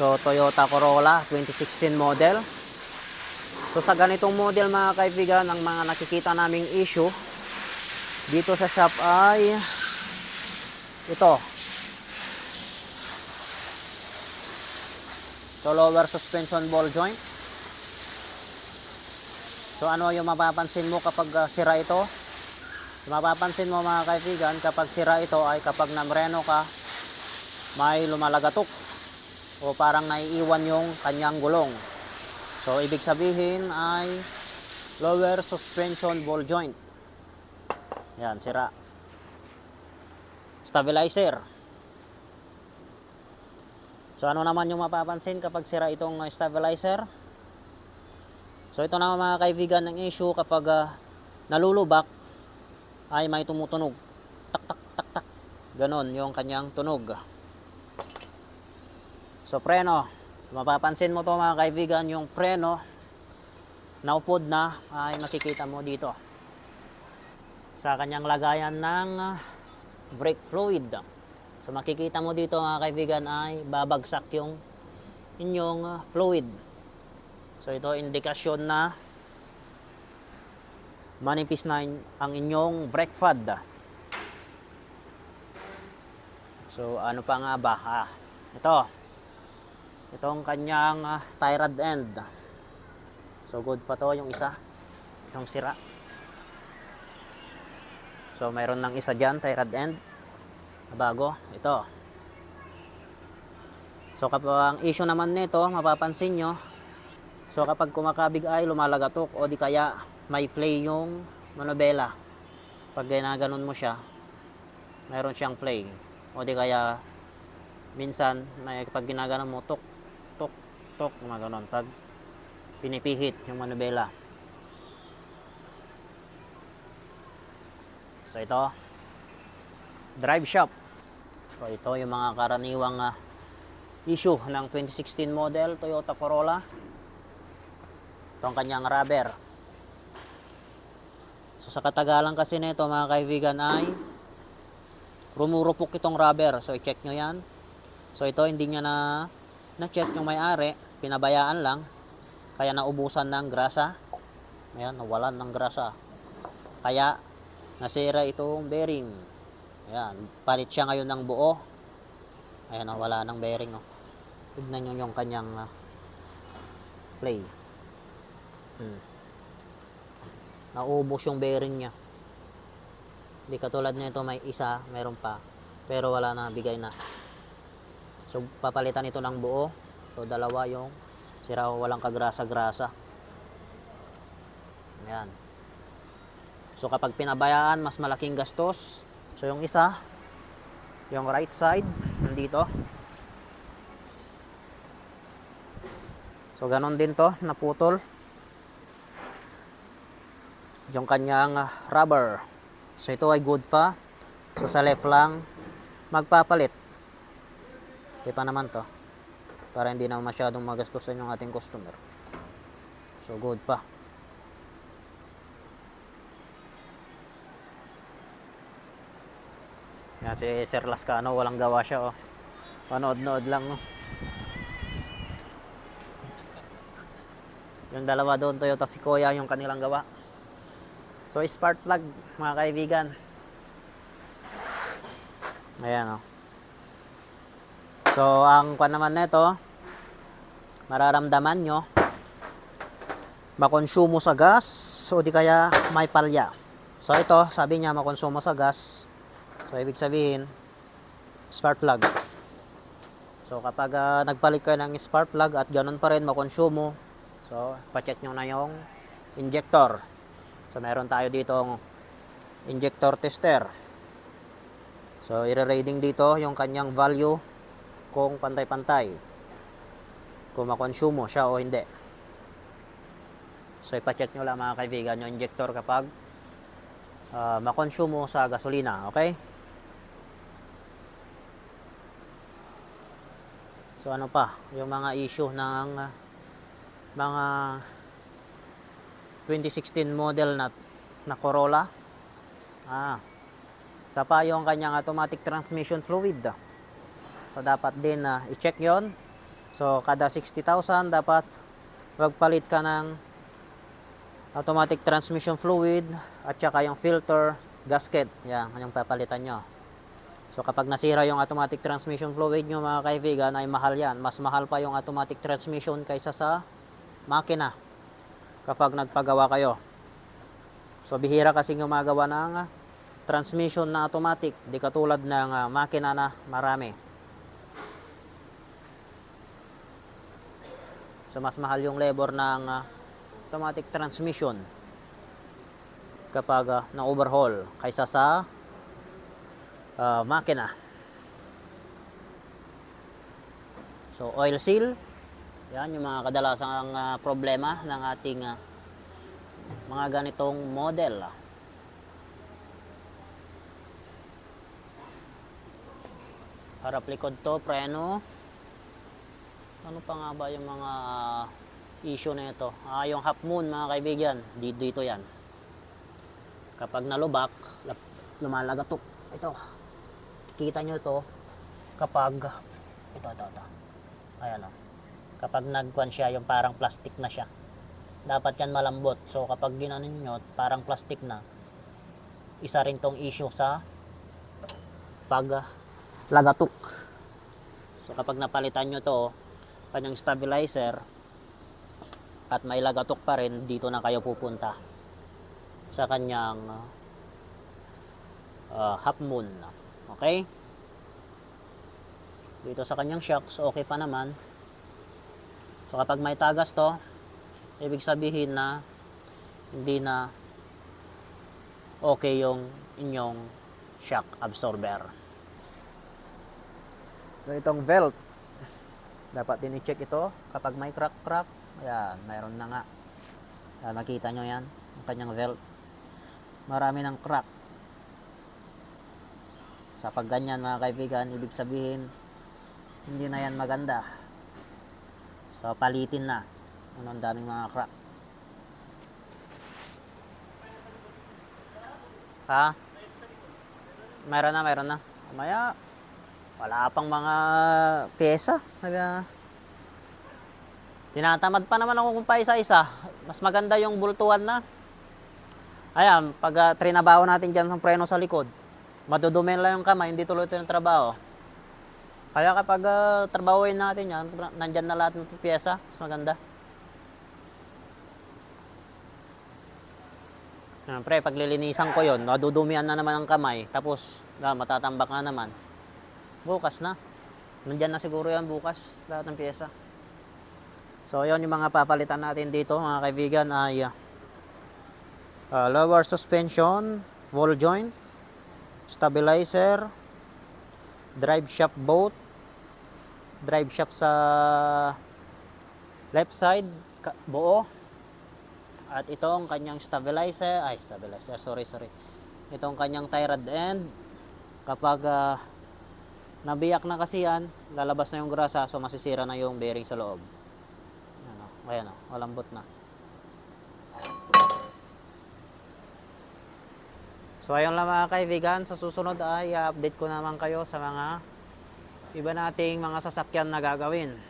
So, Toyota Corolla 2016 model. So, sa ganitong model mga kaibigan, ang mga nakikita naming issue dito sa shop ay ito. So, lower suspension ball joint. So, ano yung mapapansin mo kapag ah, sira ito? Mapapansin mo mga kaibigan, kapag sira ito ay kapag namreno ka, may lumalagatok o parang naiiwan yung kanyang gulong. So, ibig sabihin ay lower suspension ball joint. Yan, sira. Stabilizer. So, ano naman yung mapapansin kapag sira itong uh, stabilizer? So, ito naman mga kaibigan ng issue kapag ah, nalulubak ay may tumutunog. Tak, tak, tak, tak. Ganon yung kanyang tunog. So, preno. Mapapansin mo to mga kaibigan, yung preno naupod na ay makikita mo dito sa kanyang lagayan ng ah, brake fluid. So makikita mo dito mga kaibigan ay babagsak yung inyong ah, fluid. So ito indikasyon na manipis na ang inyong brake pad. So ano pa nga ba? Ah, ito. Itong kanyang ah, tie rod end. So good pa to yung isa. Yung sira. So mayroon ng isa dyan, tie rod end. Bago. Ito. So kapag ang issue naman nito, mapapansin nyo, so kapag kumakabig ay lumalagatok o di kaya may flay yung manobela. Pag ginaganon mo siya, mayroon siyang flay. O di kaya minsan may pag ginaganon mo tok tok tok gumaganon pag pinipihit yung manobela. So ito drive shop. So ito yung mga karaniwang ah, issue ng 2016 model Toyota Corolla. Ito ang kanyang rubber. So sa katagalan kasi nito mga kaibigan ay rumurupok itong rubber. So i-check nyo yan. So ito hindi niya na na-check yung may-ari. Pinabayaan lang. Kaya naubusan ng grasa. Ayan, nawalan ng grasa. Kaya nasira itong bearing. Ayan, palit siya ngayon ng buo. Ayan, oh, wala ng bearing. Oh. Tignan nyo yung kanyang ah, play. Hmm. Naubos yung bearing niya. Hindi katulad nito may isa, meron pa. Pero wala na, bigay na. So, papalitan ito ng buo. So, dalawa yung sira walang kagrasa-grasa. Ayan. So, kapag pinabayaan, mas malaking gastos. So, yung isa, yung right side, nandito. So, ganon din to, naputol. Yung kanyang rubber. So, ito ay good pa. So, sa left lang, magpapalit. Okay pa naman to. Para hindi na masyadong magastusan yung ating customer. So, good pa. Yan si Sir Lascano, walang gawa siya oh. Panood-nood lang no. Yung dalawa doon, Toyota Sequoia, yung kanilang gawa. So, spark plug, mga kaibigan. Ayan oh. So, ang kwan naman nito, mararamdaman nyo, makonsumo sa gas, o di kaya may palya. So, ito, sabi niya, makonsumo sa gas. So, ibig sabihin, spark plug. So, kapag ah, nagpalit kayo ng spark plug at ganun pa rin makonsumo, so, pacheck nyo na yung injector. So, meron tayo ditong injector tester. So, i-rating dito yung kanyang value kung pantay-pantay. Kung makonsumo siya o hindi. So, ipacheck nyo lang mga kaibigan yung injector kapag ah, makonsumo sa gasolina. Okay? So ano pa, yung mga issue ng ah, mga 2016 model na, na Corolla. Ah, sa pa yung kanyang automatic transmission fluid. So dapat din na i-check yon So, kada 60,000 dapat magpalit ka ng automatic transmission fluid at saka yung filter gasket. Yan, yung papalitan nyo. So, kapag nasira yung automatic transmission fluid nyo mga kaibigan ay mahal yan. Mas mahal pa yung automatic transmission kaysa sa makina kapag nagpagawa kayo. So, bihira kasi gumagawa ng transmission na automatic. Di katulad ng ah, makina na marami. So mas mahal yung labor ng ah, automatic transmission kapag ah, na-overhaul kaysa sa ah, makina. So oil seal, yan yung mga kadalasang ah, problema ng ating ah, mga ganitong model. Harap likod to, preno. Ano pa nga ba yung mga issue na ito? Ah, yung half moon mga kaibigan, dito, dito yan. Kapag nalubak, lumalagatok. Ito. Kikita nyo ito kapag ito, ito, ito. Ayan o. Kapag nagkuhan siya, yung parang plastic na siya. Dapat yan malambot. So kapag ginanon nyo, parang plastic na. Isa rin tong issue sa pag ah, lagatok. So kapag napalitan nyo to, kanyang stabilizer at may lagatok pa rin, dito na kayo pupunta sa kanyang uh, half moon. Okay? Dito sa kanyang shocks, okay pa naman. So kapag may tagas to, ibig sabihin na hindi na okay yung inyong shock absorber. So itong belt, dapat din i-check ito kapag may crack-crack. Ayan, mayroon na nga. Ayan, makita nyo yan, ang kanyang belt. Marami ng crack. Sa pag ganyan mga kaibigan, ibig sabihin, hindi na yan maganda. So palitin na. Ano, ang daming mga crack. Ha? Meron na, meron na. Mamaya, wala pang mga pyesa. Sabi na, Tinatamad pa naman ako kung pa isa-isa. Mas maganda yung bultuhan na. Ayan, pag uh, trinabaho natin dyan sa preno sa likod, madudumin lang yung kamay, hindi tuloy ito yung trabaho. Kaya kapag uh, trabahoin natin yan, nandyan na lahat ng pyesa, mas maganda. Siyempre, pag lilinisan ko yon, madudumihan na naman ang kamay, tapos ah, matatambak na naman. Bukas na. Nandyan na siguro yan bukas, lahat ng pyesa. So, yon yung mga papalitan natin dito, mga kaibigan, ay uh, lower suspension, wall joint, stabilizer, drive shaft bolt, drive shaft sa left side, buo, at itong kanyang stabilizer, ay stabilizer, sorry, sorry. Itong kanyang tie rod end, kapag ah, nabiyak na kasi yan, lalabas na yung grasa, so masisira na yung bearing sa loob. Ano, ayan o, malambot na. So ayun lang mga kaibigan, sa susunod ay i-update ko naman kayo sa mga iba nating mga sasakyan na gagawin.